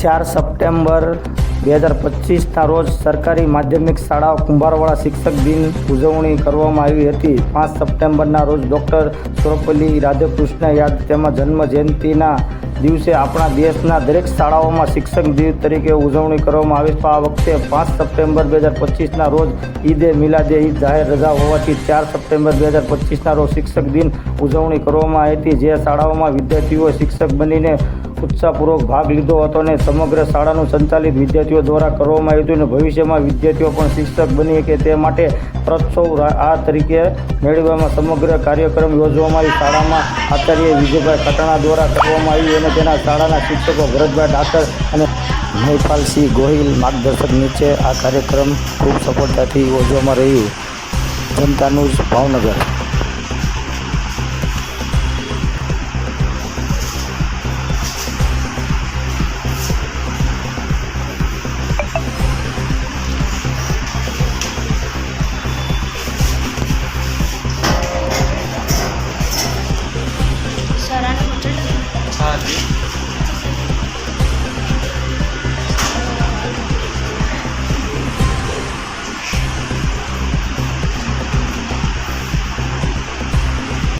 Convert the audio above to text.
ચાર સપ્ટેમ્બર બે હજાર પચીસના રોજ સરકારી માધ્યમિક શાળાઓ કુંભારવાળા શિક્ષક દિન ઉજવણી કરવામાં આવી હતી. પાંચ સપ્ટેમ્બરના રોજ ડૉક્ટર સર્વપલ્લી રાધાકૃષ્ણ યાદ તેમાં જન્મ જયંતિના દિવસે આપણા દેશના દરેક શાળાઓમાં શિક્ષક દિવસ તરીકે ઉજવણી કરવામાં આવી. છે આ વખતે પાંચ સપ્ટેમ્બર બે હજાર પચીસના રોજ ઈદે મિલાદે ઈદ જાહેર રજા હોવાથી ચાર સપ્ટેમ્બર બે હજાર પચીસના રોજ શિક્ષક દિન ઉજવણી કરવામાં આવી હતી. જે શાળાઓમાં વિદ્યાર્થીઓએ શિક્ષક બનીને ઉત્સાહપૂર્વક ભાગ લીધો હતો અને સમગ્ર શાળાનું સંચાલિત વિદ્યાર્થીઓ દ્વારા કરવામાં આવ્યું હતું અને ભવિષ્યમાં વિદ્યાર્થીઓ પણ શિક્ષક બની શકે તે માટે પ્રત્સવ આ તરીકે મેળવવામાં સમગ્ર કાર્યક્રમ યોજવામાં આવી શાળામાં આચાર્ય વિજયભાઈ ખટાણા દ્વારા કરવામાં આવ્યું અને તેના શાળાના શિક્ષકો ભરતભાઈ ડાકર અને મહિપાલસિંહ ગોહિલ માર્ગદર્શક નીચે આ કાર્યક્રમ ખૂબ સફળતાથી યોજવામાં રહ્યું. જનતાનું જ ભાવનગર. আছে